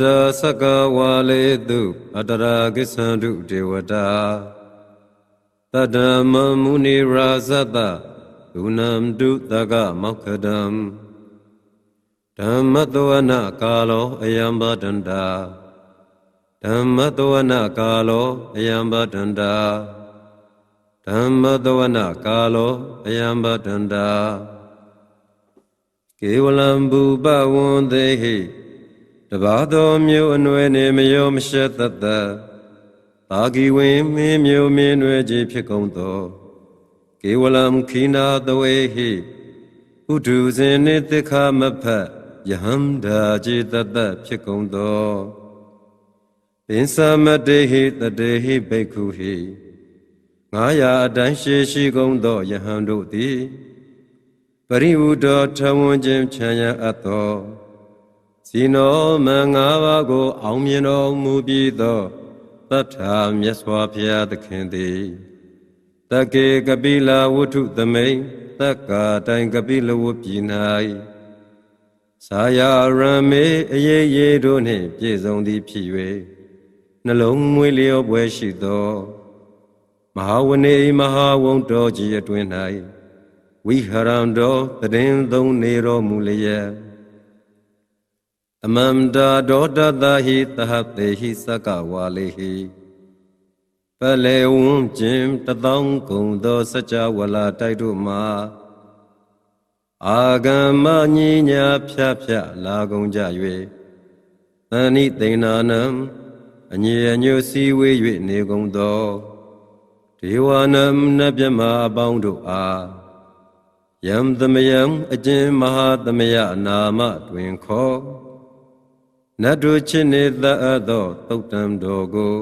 တစကဝါလေတုအတရာကိသန္တုဒေဝတာတတ္တမမုနိရာဇတဒုနံတုတကမောက္ခဒံဓမ္မတဝနကာလောအယံဘဒန္တာဓမ္မတဝနကာလောအယံဘဒန္တာဓမ္မတဝနကာလောအယံဘဒန္တာကေဝလံဘူပဝန္တေဟိတ ဘာသောမြို့အနွယ်နေမယောမရှက်တတ်တတာဂီဝင်မင်းမြို့မင်းနွယ်ကြီးဖြစ်ကုန်သောကေဝလံခိနာတဝေဟိဥဒုဇင်နိတိခမဖတ်ယဟန္တာจิตတတ်ဖြစ်ကုန်သောပိသမတေဟိတတေဟိဘိက္ခုဟိငါရာအတိုင်းရှိရှိကုန်သောယဟန်တို့သည်ပရိဝုဒ္ဓထဝန်းခြင်းချမ်းရအပ်သော ဇီနောမင်္ဂပါကို အောင်မြင်တော်မူပြီးသောသတ္ထာမြတ်စွာဘုရားသခင်သည်တကေကပိလာဝတ္ထုသမိန်တက္ကာတိုင်ကပိလဝပြည်၌သာယာရမေအရေးရေးတို့နှင့်ပြည့်စုံသည်ဖြစ်၍နှလုံးမွေးလျောပွဲရှိသောမဟာဝနေမဟာဝုံတော်ကြီးအတွင်၌ဝိဟရံတော်တရင်သုံးနေတော်မူလျက် အမန္တာဒေါတတဟိတဟတေဟိသကဝါလေဟိပလေဝံကျင်တသောင်းကုံသောစကြဝဠာတိုက်တို့မှာအာဂမ္မညညာဖြတ်ဖြတ်လာကုန်ကြ၍သဏိသိဏနံအညီအညွတ်စည်းဝေး၍နေကုန်သောဒေဝနမနဗျမအပေါင်းတို့အားယံသမယံအကျဉ်မဟာသမယနာမတွင်ခေါ် နတ်တို့ချစ်နေသအပ်သောသုတ်တံတော်ကို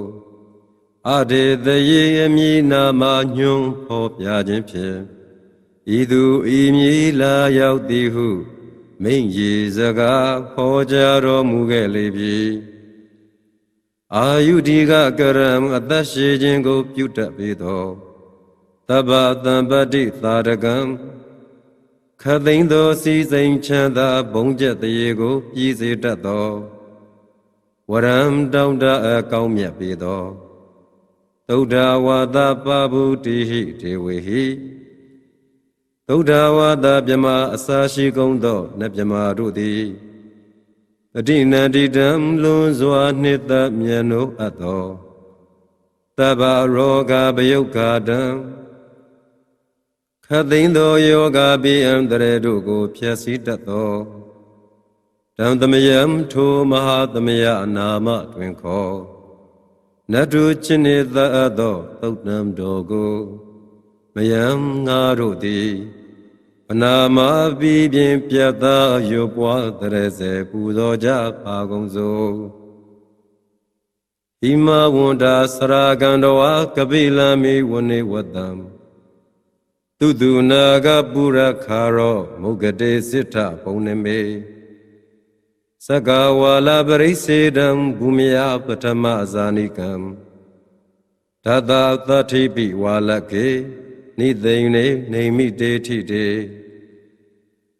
အဒေသယေအမည်နာမညွန်းဖော်ပြခြင်းဖြင့်ဤသူဤမည်လာရောက်သည်ဟုမိန့်ရည်စကားဖော်ကြတော်မူခဲ့လေပြီအာယုဒီကကရံအသက်ရှိခြင်းကို ပြုတတ်ပေသောတဗ္ဗတံပတိသာရကံခသိန်းသောစီစိန်ချမ်းသာဘုံကျက်တရေကို ပြည်စေတတ်သော ဝရံတောင်းတအကောင်းမြတ်ပေသောသုဒ္ဓဝါဒပဗုတိဟိဒေဝေဟိသုဒ္ဓဝါဒမြမအစာရှိကုန်သောနတ်မြမတို့သည်အတိနန္တိတံလွန်စွာနှစ်သက်မြတ်နိုးအပ်သောတဗ္ဗရောဂဗယုတ်ခာတံခသိန်းသောယောဂပိအံတရေတို့ကိုဖျက်ဆီးတတ်သော တံသမယံထိုမဟာသမယအနာမတွင်ခေါ်နတ်တို့ချင်းနေသအပ်သောသုတ်တံတော်ကိုမယံငါတို့သည်အနာမပြီးပြင်းပြတ်သားရွပွားတရစေပူဇော်ကြပါကုန်စို့ဣမဝန္တာစရာကန္တဝါကပိလမိဝနေဝတံသူတုနာကပုရခါရောမုဂတေစိထပုံနမေ သကဝါလပရိစေတံဘူမယပထမဇာနိကံတတသတိပိဝါလကေနိသိင်နေနေမိတေထိတေ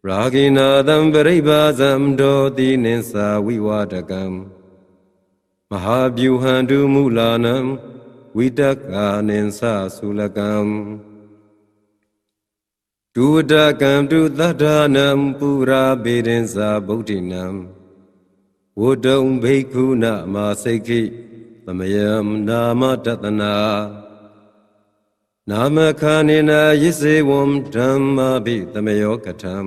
ရာဂိနာသံပရိပါဇံဒောတိနိသဝိဝါဒကံမဟာဗျူဟံတုမူလာနံဝိတကာနိသသုလကံဒုဒကံတုသတ္ထာနံပုရာဘေဒင်္စာဗုဒ္ဓိနံ ဝုဒုံဘိက္ခုနမစိတ်ခိသမယံနာမတတနာနာမခာနိနာယိစေဝံဓမ္မာဘိသမယောကထံ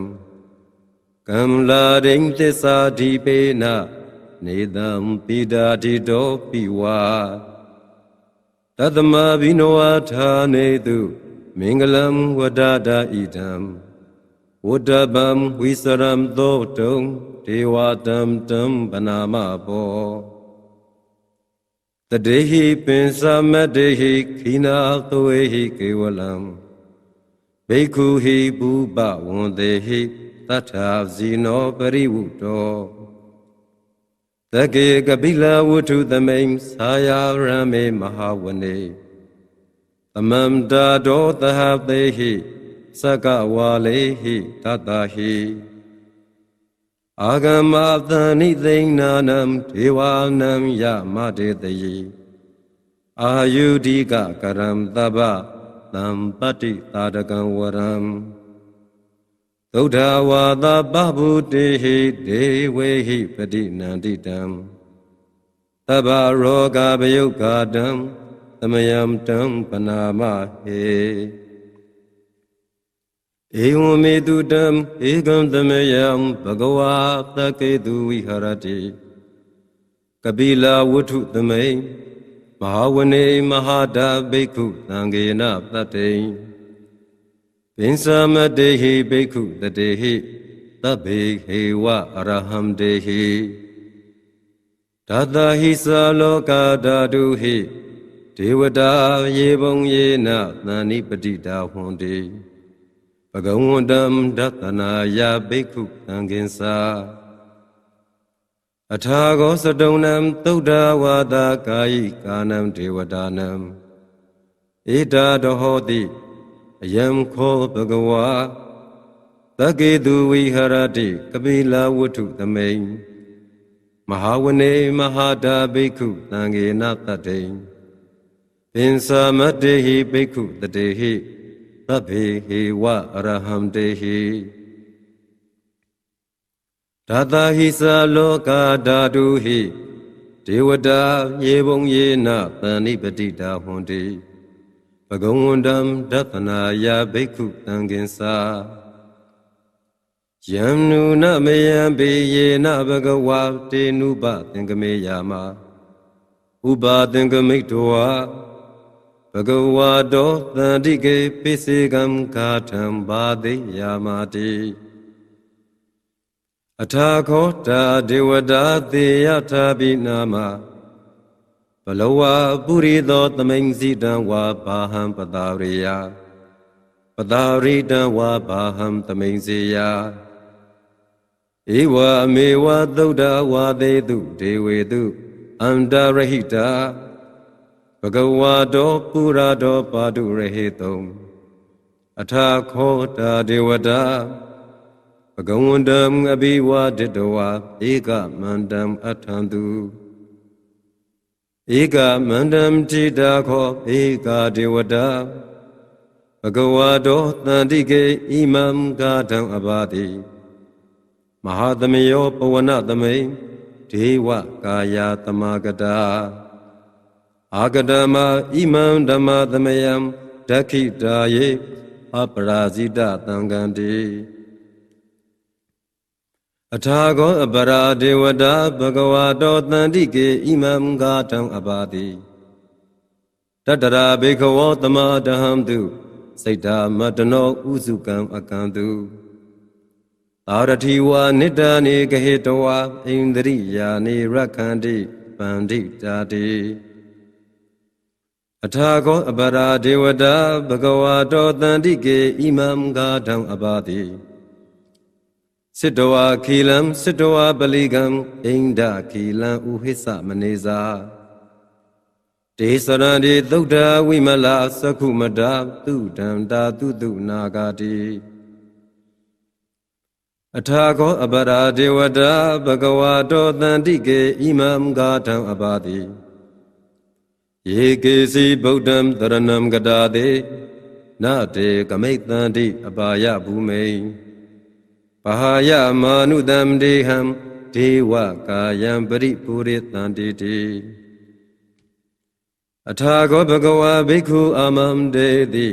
ကမ္လာရိဉ္သစ္စာဓိပေနနေတံပိဒာတိတောပိဝါတတမဘိနောဝထာနေတုမင်္ဂလံဝဒတာဣဒံ ဝဒဗံဝိစရံသောတုံဒေဝတံတံပနာမဘောတတေဟိပင်သမတေဟိခိနာသွေဟိကေဝလံဘိက္ခုဟိဘူပဝန္တေဟိတထာဇီနောပရိဝုတောသကေကပိလဝုထုသမိန်သာယာရမေမဟာဝနေသမန္တာဒောသဟသေဟိ စကဝါလေဟိတတဟိအာဂမသဏိသိဏနံဒေဝနံယမတေတယေအာယုဒိကကရံတဗ္ဗသံပတ္တိတာဒကံဝရံသုဒ္ဓဝါသပဗုတေဟိဒေဝေဟိပတိနန္တိတံသဗ္ဗရောဂဗယုတ်ကာတံသမယံတံပနာမဟေ ဧဝမေတုတံဧကံသမယံဘဂဝါတကေတုဝိဟရတိကပိလာဝုထုသမိန်မဟာဝနေမဟာတာဘိက္ခုသံဃေနတတ္တိပင်စမတေဟိဘိက္ခုတတေဟိသဗ္ဗေဟေဝအရဟံတေဟိဓာတဟိသာလောကဓာတုဟိဒေဝတာယေဘုံယေနသန္နိပတိတာဟွန်တေဘ ဂဝန္တံဒသနာယဘိက္ခုသံဃင်္စာအထာဂောစတုံနံသုဒ္ဓဝါဒကာယိကာနံဒေဝတာနံဧတာတဟောတိအယံခောဘဂဝါတကေတုဝိဟရတိကပိလာဝတ္ထုသမိန်မဟာဝနေမဟာတာဘိက္ခုသံဃေနတတ္တိပင်စာမတေဟိဘိက္ခုတတေဟိ သဗ္ဗေဟေဝအရဟံတေဟိဓာတာဟိသာလောကဓာတုဟိဒေဝတာယေဘုံယေနသန္နိပတိတာဟွန်တိဘဂဝန္တံဒသနာယဘိက္ခုသံဃင်္စာယံနုနမယံပေယေနဘဂဝါတေနုပသင်္ကမေယာမဥပါသင်္ကမိတ်တောဘ ဂဝါတောသန္တိကေပိစေကံဂါထံဘာတိယာမတိအထာခောတာဒေဝတာသေယထာပိနာမဘလဝပုရိသောသမိန်စီတံဝါဘာဟံပတာရိယပတာရိတံဝါဘာဟံသမိန်စေယဧဝအမေဝသုဒ္ဓဝါသေတုဒေဝေတုအန္တရဟိတာ ဘဂဝါတောပုရာတောပါတုရဟေတုံအထာခောတာဒေဝတာဘဂဝန္တံအဘိဝါဒတဝါဧကမန္တံအထံတုဧကမန္တံတိတာခောဧကဒေဝတာဘဂဝါတောတန္တိကေဣမံဂါထံအဘာတိမဟာသမယောပဝနသမိန်ဒေဝကာယတမဂတာ အာဂတမဣမံဓမ္မသမယံဒက္ခိတာယေအပရာဇိတသံဃံတိအထာဂောအပရာဒေဝတာဘဂဝါတောတန္တိကေဣမံဂါတံအပါတိတတရာဘေခဝောတမတဟံတုစိတ်တာမတနောဥစုကံအကံတုအာရတိဝါနိတ္တနေကဟေတဝါဣန္ဒရိယာနေရခန္တိပန္တိတာတိ အထာကောအပရာဒေဝတာဘဂဝါတောတန္တိကေဣမံဂါထံအပါတိစစ်တဝါခီလံစစ်တဝါပလိကံဣန္ဒခီလံဥဟိသမနေဇာဒေသရဏေသုဒ္ဓဝိမလသကုမတာသူတံတာတုတုနာဂာတိအထာခောအပရာဒေဝတာဘဂဝါတောတန္တိကေဣမံဂါထံအပါတိ ယေကေစီဗုဒ္ဓံတရဏံကတာတေနတေကမိတ်တန္တိအပါယဘူမိန်ဘာဟာယမာနုတံဒေဟံဒေဝကာယံပရိပူရိတန္တိတိအထာခောဘဂဝါဘိက္ခုအာမံဒေတိ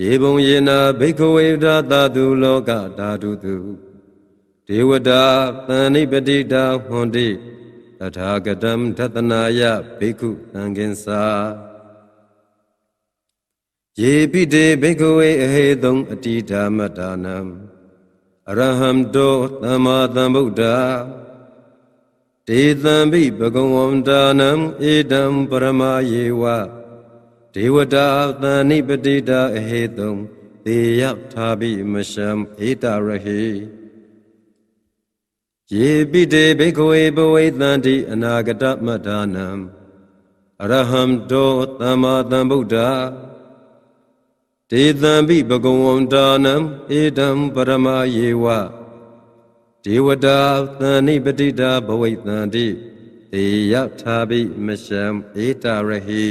ယေဘုံယေနာဘိက္ခဝေဒတာတုလောကဓာတုတုဒေဝတာသန္နိပတိတာဟွန်တိ တထာဂတံသတနာယဘိက္ခုသံဃင်္စာယေပိတေဘိက္ခဝေအဟေတုံအတိဓမ္မတာနံအရဟံတောသမ္မာသမ္ဗုဒ္ဓဒေသံဘိဘဂဝန္တာနံဧတံပရမယေဝဒေဝတာသန္နိပတိတာအဟေတုံသေယထာဘိမရှံဧတရဟေ ယေပိတေဘိက္ခဝေဘဝိတန္တိအနာဂတမတ္ထာနံအရဟံတောသမ္မာသမ္ဗုဒ္ဓဒေသံပိဘဂဝန္တာနံဧတံပရမယေဝဒေဝတာသန္နိပတိတာဘဝိတန္တိတေယထာပိမရှံဧတရဟိ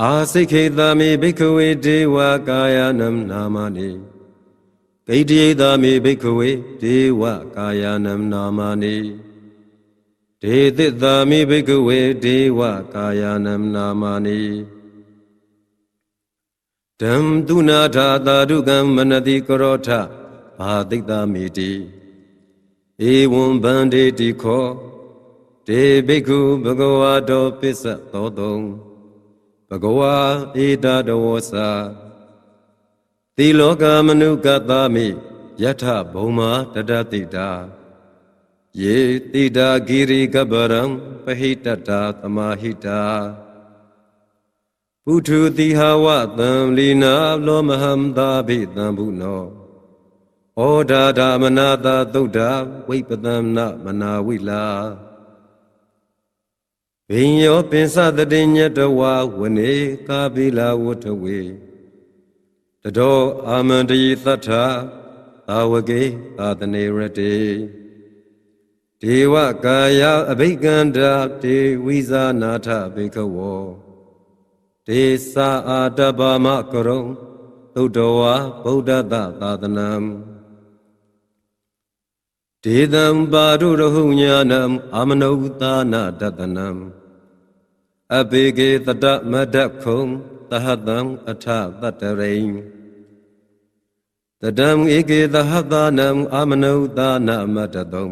အာစိခေတမိဘိက္ခဝေဒေဝကာယနံနာမနိ ဂိတိယသာမိဘိက္ခဝေဒေဝကာယနံနာမနိဒေသစ္သာမိဘိက္ခဝေဒေဝကာယနံနာမနိဓမ္တုနာထာသာဓုကံမနတိကရောထဘာတိတ္တမိတိဧဝံဗန္ဒေတိခောဒေဘိက္ခုဘဂဝါတောပစ္စသောတုံဘဂဝါဧတတဝောစာ သီလောကမနုကသမိယထဘုံမာတတတိတာယေတိတာဂိရိကပရံပဟိတတာသမာဟိတာပုထုတိဟဝသံလီနာလောမဟံသာဘိတံဘုနောဩဒါဒမနာတာသုဒ္ဓဝိပတံနမနာဝိလာဘိညောပင်စတတိညတဝဝနေကာပိလာဝထဝေ တတောအာမန္တိသတ္ထာသာဝကေသာတနေရတေဒေဝကာယအဘိကန္တာဒေဝိဇာနာထဘေကဝောဒေသာအာတဗမကရုံသုတ္တဝါဗုဒ္ဓတသာသနံဒေသံပါရုရဟုညာနံအာမနုသာနာတတနံအဘေကေတတမဒခုံ တဟတံအထတတရိံတတံဧကေသဟတနံအာမနုသာနာမတတုံ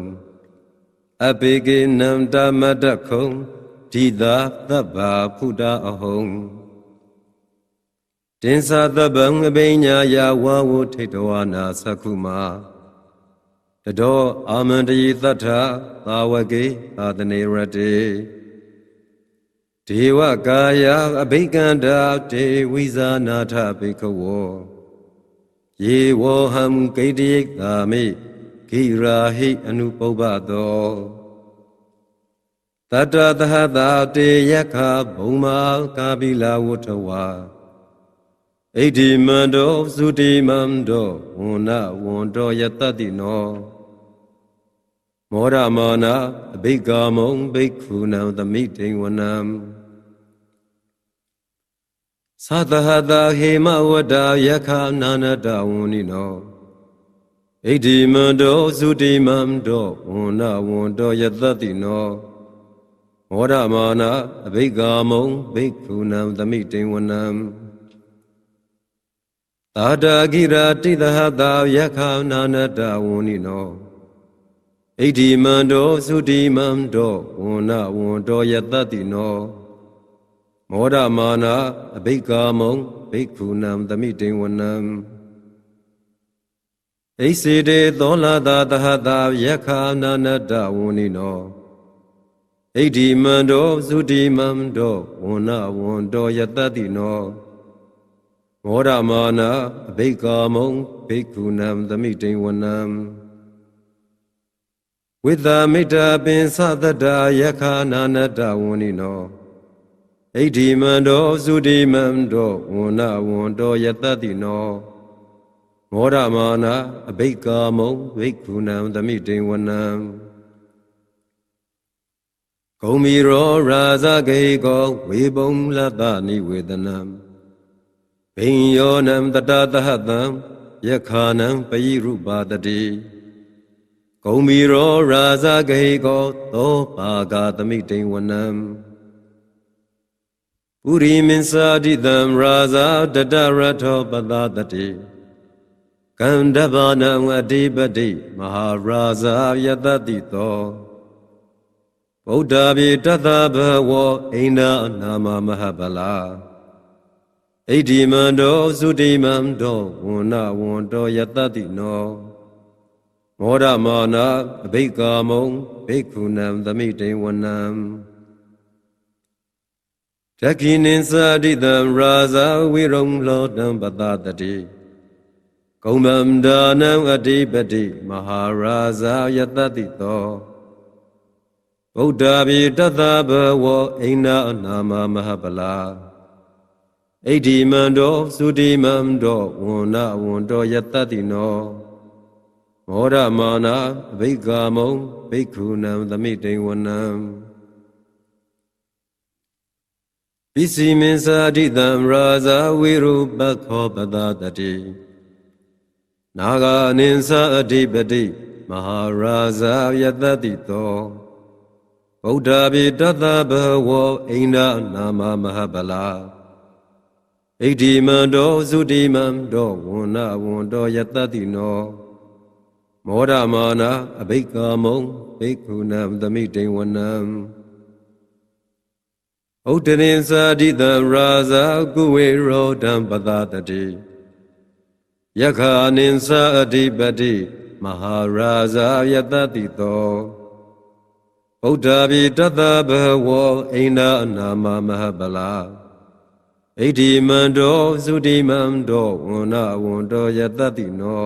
အဘေကေနံတမဒခုံဒီသာသဗ္ဗာဖုဒအဟုံတင်္သာသဗ္ဗံအဘိညာယဝဝထိတဝနာသကုမာတတောအာမန္တိသတ္ထသာဝကေသာတနေရတေ ဒေဝကာယအဘိကန္တာတေဝိဇာနာထဘိခဝောယေဝဟံဂိတိယသာမိဂိရာဟိအနုပုပ္ပသောတတသဟတာတေယခဘုံမာကာပိလာဝထဝါဣတိမန္တောသုတိမန္တောဝန္နဝန္တောယတတိနော မောရမောနာအဘိကာမုံဘိက္ခုနံသမိတိဝနံသတဟတာဟေမဝတ္တာယခနာနတဝန္နိနောဣတိမန္တောသုတိမန္တောဝန္နဝန္တောယတတိနောမောရမောနာအဘိကာမုံဘိက္ခုနံသမိတိဝနံသာတာဂိရာတိသဟတာယခနာနတဝန္နိနော ဣတိမန္တောသုတိမန္တောဝန္နဝန္တောယတတိနောမောဒမာနာအဘိကာမုံဘိက္ခုနံသမိတိဝနံဣစေတေသောလာတာတဟတာယခာနာနတဝန္နိနောဣတိမန္တောသုတိမန္တောဝန္နဝန္တောယတတိနောမောဒမာနာအဘိကာမုံဘိက္ခုနံသမိတိဝနံ ဝိသမိတ္တပင်သတ္တယခာနာနတဝန္နိနောဣတိမန္တောသုတိမန္တောဝန္နဝန္တောယတတိနောမောရမာနာအဘိကာမုံဘိက္ခုနံသမိတိဝနံဂုံမီရောရာဇဂေကောဝေပုံလတ္တနိဝေဒနံဘိညောနံတတသဟတံယခာနံပယိရုပါတတိ ဂုံမီရောရာဇဂေကောသောပါဂသမိတိဝနံပုရိမင်းစာတိတံရာဇာတတရထောပသတတိကန္တဗနံအတိပတိမဟာရာဇာယတတိသောဗုဒ္ဓဘေတသဘဝအိန္ဒနာမမဟဗလာဣတိမန္တောသုတိမန္တောဝန္နဝန္တောယတတိနော မောရမာနာအဘိကာမုံဘိက္ခုနံသမိတိဝနံတခိနိသတိတံရာဇာဝိရုံလောတံပတတတိကုံဗန္ဒာနံအတိပတိမဟာရာဇာယတတိတောဗုဒ္ဓဘိတသဘဝအိနာနာမမဟပလာဣဒိမံတောသုတိမံတောဝန္နဝန္တောယတတိနော မောရမာနာအဘိက္ခာမုံဘိက္ခုနံသမိတိဝနံပိစီမင်းစာတိတံရာဇာဝိရုပခောပဒတတိနာဂာနိသအဓိပတိမဟာရာဇာယတတိတောဗုဒ္ဓဘိတသဘဝအိန္ဒနာမမဟပလာဣတိမံတောသုတိမံတောဝန္နဝန္တောယတတိနော မောဒမာနာအဘိက္ခာမုံဘိက္ခုနံသမိတိဝနံဥဒ္ဒရင်သာတိတံရာဇာကုဝေရောတံပသတတိယက္ခာနိသအဓိပတိမဟာရာဇာယတတိတောဗုဒ္ဓဘိတသဘဝအိန္ဒအနာမမဟပလာဣတိမံတောသုတိမံတောဝန္နဝန္တောယတတိနော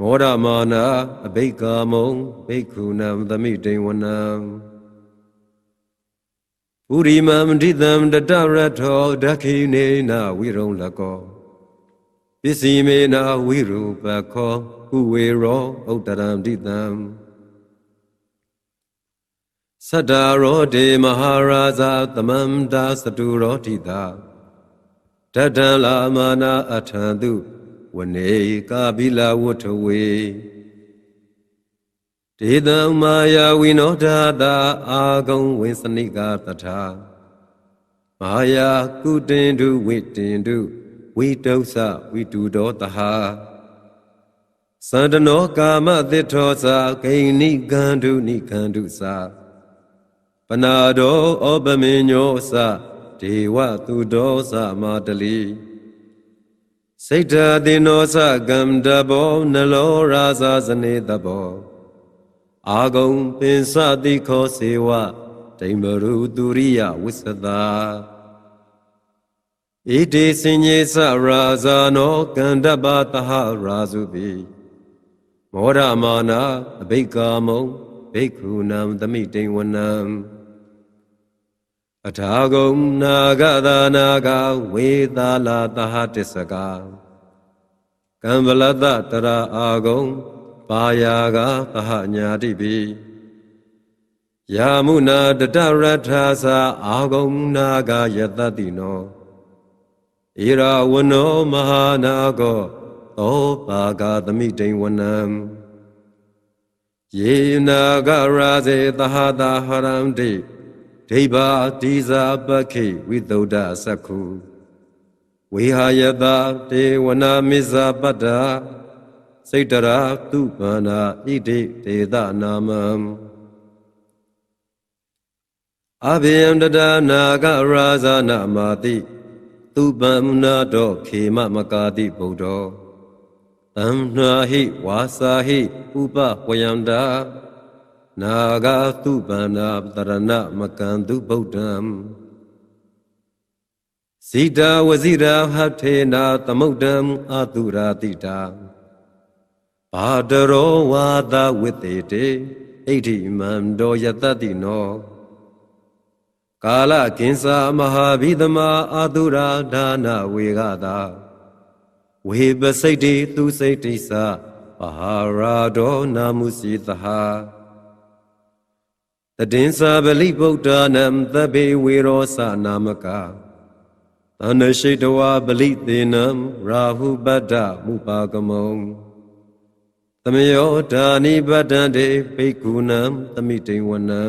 မောရမာနာအဘိက္ကာမုံဘိက္ခုနံသမိတိဝနံပုရိမံဒိတံတတရထောဒခိနေနဝိရုံလကောပစ္စည်းမေနဝိရူပခောဥဝေရောဥတ္တရံဒိတံသတ္တရောတေမဟာရာဇာသမန္တာစတုရောတိတာတတံလာမာနာအထံတု ဝနေကာဘိလဝတ္ထဝေဒေတံမာယာဝိနောဒာတာအာဂုံဝိစနိကာတထာမာယာကုတင်တုဝိတင်တုဝိတုသဝိတုဒောတဟာသန္တနောကာမသစ္ထောသာဂိဏိကန္တုနိကန္တုသာပနာတောဩပမေညောသဒေဝသူဒောသမတလိ စိတ်ဓာတိနောသကံတဘောနလောရာဇာဇနေတဘောအာဂုံပင်စတိခောစေဝဒိမ္မရုသူရိယဝိသတာဣတိစင်ញေသရာဇာနောကန္တပတဟရာဇုပိမောရမာနာအဘိက္ကာမုံဘိက္ခုနံသမိတိဝနံ အထာဂုံနာဂသာနာဂဝေသာလာတဟတစ္စကကံဗလတတရာအာဂုံပါယာကသဟညာတိပိယာမုနာတတရထာသာအာဂုံနာဂယတတိနောဣရာဝနောမဟာနာကောသောပါကသမိတိဝနံယေနာဂရာဇေသဟတာဟရံတိ ဒိဗာတိဇာပခိဝိသုဒ္ဓသက္ခုဝေဟာယတာတေဝနာမိဇာပတ္တာစိတ်တရာသူပန္နာဣတိဒေသနာမံအဘိယံတဒနာဂရာဇာနာမာတိသူပမ္နာတောခေမမကာတိဗုဒ္ဓောတံနာဟိဝါစာဟိဥပဝယန္တာ နာဂသုပန္နာတရဏမကံသူဗုဒ္ဓံဇိတာဝဇိရာဟထေနာသမုဒ္ဒံအတုရာတိတာဘာတရောဝါဒဝိတေတေဣတိမံတောယတတိနောကာလကင်္စာမဟာဘိသမအာတုရာဒါနဝေဂတာဝေပစိတ်တိသူစိတ်တိသဘာရာဒောနာမုစီသဟာ တတင်္စာပလိဗုဒ္ဓနံသဗ္ဗေဝေရောသနာမကာသနရှိတဝါပလိသေနံရာဟုပတ္တမုပါကမုံသမယောဓာနိပတ္တံတေဘိက္ခုနံသမိတိဝနံ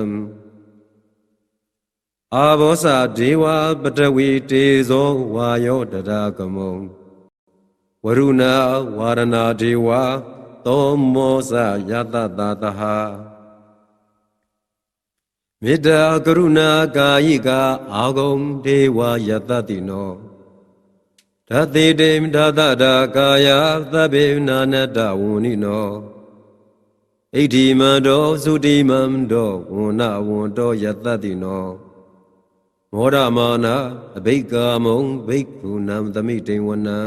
အာဘောဇဒေဝပတဝီတေဇောဝါယောတရာကမုံဝရုဏဝါရဏဒေဝသောမောဇယတတတဟ မေတ္တာကရုဏာကာယိကအာဂုံဒေဝယတတိနောဓတိတေမဓတတာကာယသဗ္ဗေနာနတဝုနိနောဣတိမံတောသုတိမံတောဝန္နဝန္တောယတတိနောမောရမာနာအဘိက္ကာမုံဘိက္ခုနံသမိတိဝနံ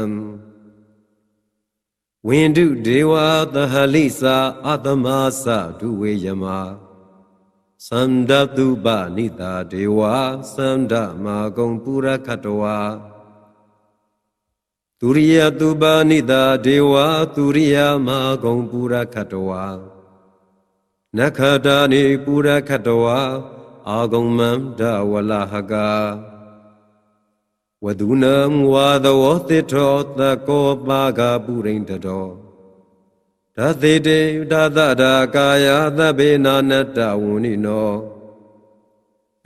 ဝိန္ဒုဒေဝသဟလိစာအတမသဒုဝေယမ သန္ဒတုပနိတာဒေဝသန္ဒမာကုံပုရခတဝါသူရိယတုပနိတာဒေဝသူရိယမာကုံပုရခတဝါနခတာနိပုရခတဝါအာဂုံမန္တဝလဟကာဝဒုနံဝါသဝတိထောတကောပါကပုရိန္တတော ဓသေတေဓသတာကာယသဗ္ဗေနာနတ္တဝုနိနော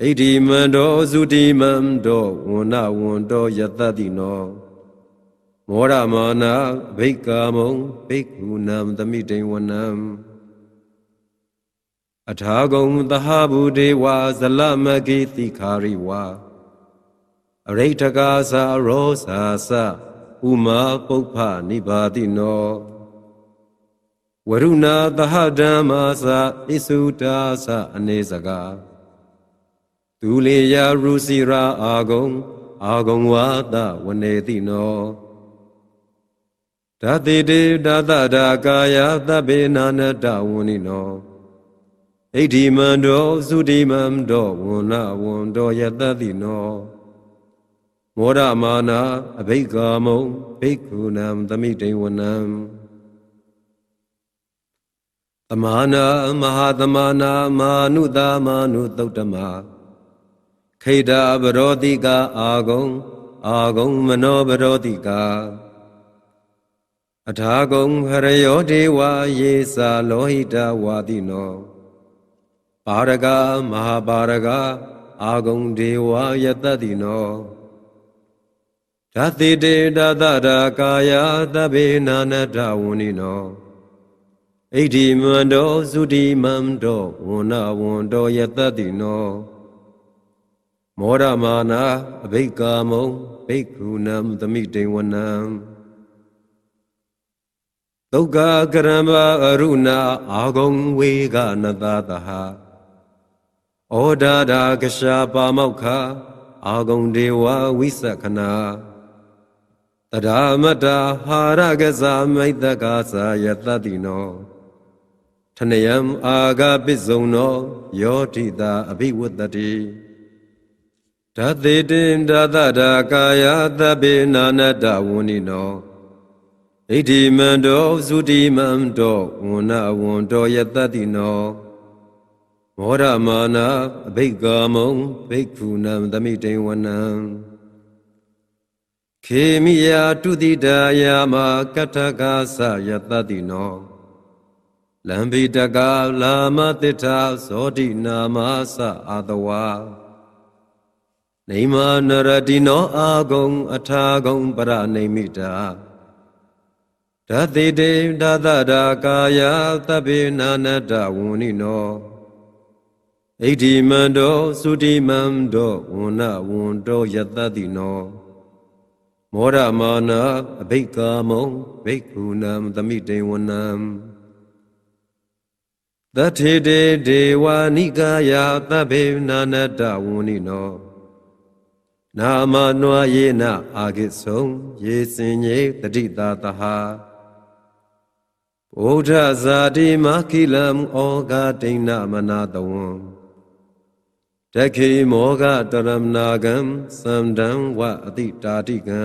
ဣတိမန္တောသုတိမန္တောဝန္နဝန္တောယတတိနောမောရမာနာဘိက္ကာမုံဘိက္ခုနံသမိတိဝနံအထာဂုံသဟဗုဒေဝဇလမကိတိခာရိဝါအရိဋ္ဌကာသရောစာသဥမာပုပ္ဖနိဘာတိနော ဝရုဏသဟဓမ္မာသဣစုတာသအနေစကာဒုလေယရုစီရာအာဂုံအာဂုံဝါဒဝနေတိနောဓာတိတေဓာတဒါကာယသဗ္ဗေနာနတဝုနိနောဣဋ္ဌိမန္တောသုတိမန္တောဝန္နဝန္တောယတတိနောမောရမာနာအဘိက္ကာမုံဘိက္ခုနံသမိတိဝနံသ မာနာမဟာသမာနာမာနုတာမာနုသုတ်တမခိတာဘရောတိကာအာဂုံအာဂုံမနောဘရောတိကာအထာဂုံဟရယောဒေဝယေစာလောဟိတဝါတိနောပါရကမဟာပါရကအာဂုံဒေဝယတတိနောဓာတိတေတသတာကာယသဗ္ဗေနာနတဝုနိနော ဣဋ္ဌိမန္တောသုတိမန္တောဝန္နဝန္တောယတတိနောမောရမာနာအဘိက္ကာမုံဘိက္ခုနံသမိတေဝနံဒုက္ခကရမအရုဏအာဂုံဝေကနတတဟဩဒါဒာကရှာပါမောက္ခအာဂုံဒေဝဝိသခနာတရာမတဟာရကစားမိတ်တကာသာယတတိနော ထနယံအာဂပိစုံနောယောတိတာအဘိဝတ္တိဓာတိတင်ဓာတတာကာယသဗ္ဗေနာနတဝုနိနောဣတိမန္တောသုတိမန္တောဝန္နဝန္တောယတတိနောမောရမာနာအဘိက္ကာမုံဘိက္ခုနံသမိတေဝနံခေမိယာတုတိတာယာမကထကာသယတတိနော လံဘိတကလာမတိထာဇောတိနာမသအာတဝါနေမနရတိနောအာဂုံ အထာဂုံပရနေမိတာဓာတိတေဓာတတာကာယသဗ္ဗေနာနတဝုနိနောဣဋ္ဌိမန္တောသုတိမန္တောဝန္နဝန္တောယတတိနောမောရမာနာအဘိက္ကာမုံဘိက္ခုနံသမိတေဝနံ သထေတေဒေဝနိကာယသဗ္ဗေနာနတဝုနိနောနာမနွာယေနအာဂိဆုံယေစင်ညေတတိတာတဟာဘုဒ္ဓဇာတိမခိလံဩဃဒိဏမနာတဝံတခိမောဃတရမနာကံသံတံဝအတိတာတိကံ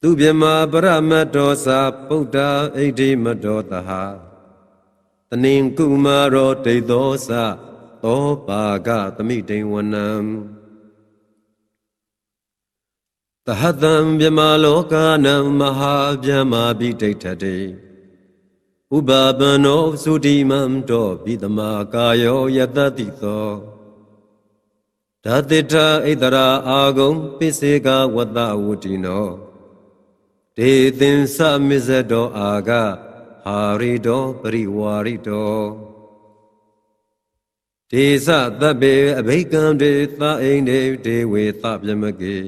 သူပြမပရမတ္တောသာပုဒ္ဓအိဋ္ဌိမတောတဟ တနင်ကုမာရောဒိသောသသောပါကသမိတိဝနံတဟတံမြမလောကနံမဟာဗျမပိဋိဋ္ဌတေဥပပနောသုတိမံတောပိတမကာယောယတတိသောဓာတိထဣတရာအာဂုံပိစေကဝတ္တဝတိနောဒေသင်္သမစ္ဆတောအာဂ ဟာရိတောပရိဝါရိတောဒေသတဗ္ဗေအဘိကံဒေသအိန္ဒေဒေဝေသပြမကေ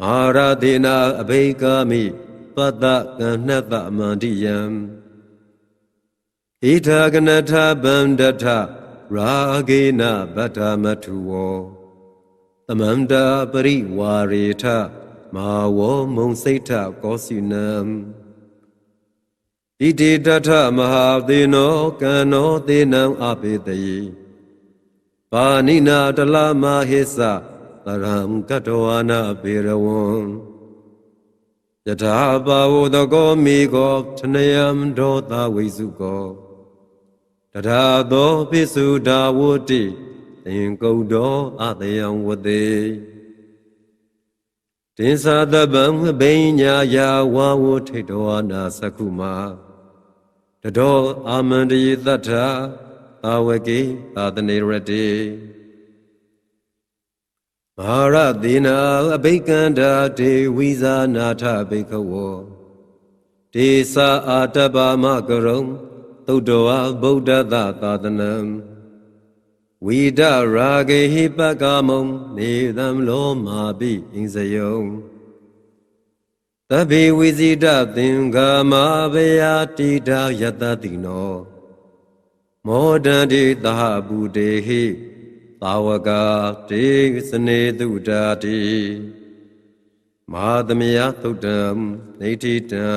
မဟာရသေနာအဘိကာမိပတ္တကဏ္ဏတမန္တိယံဣထာကနထဗန္ဒထရာဂေနဗတ္ထမထုဝောသမန္တာပရိဝါရေထမဟာဝောမုံစိတ်ထကောစီနံ ဣတိတထမဟာသေနောကံနောသေနံအပိတယေပါဏိနာတလမဟိသသရံကတဝနာပေရဝံယထာဘာဝတကောမိကောထနယံဒောတာဝိစုကောတထာသောပိစုဒါဝတိသင်္ကုတ်တော်အတယံဝတေ တင်္သာတပံဘိညာယာဝါဝထိတ်တော်နာသကုမာတတော်အာမန္တယေတ္ထာသာဝကေသာတနေရတေမဟာရသေနာအဘိကန္တာဒေဝိဇာနာထဘိကဝောဒေသာအာတပမကရုံသုတ္တဝဗုဒ္ဓသသာသနံ ဝိဒရာဂေဟိပကမုံနေသံလောမာပိအင်းစယုံတဗ္ဗေဝိဇိတသင်္ဃာမဘယတိတာယတတိနော မောဒန္တိသဟဘူတေဟိသာဝကတေစနေတုဒာတိမဟာသမယသုတ်တံနေတိတံ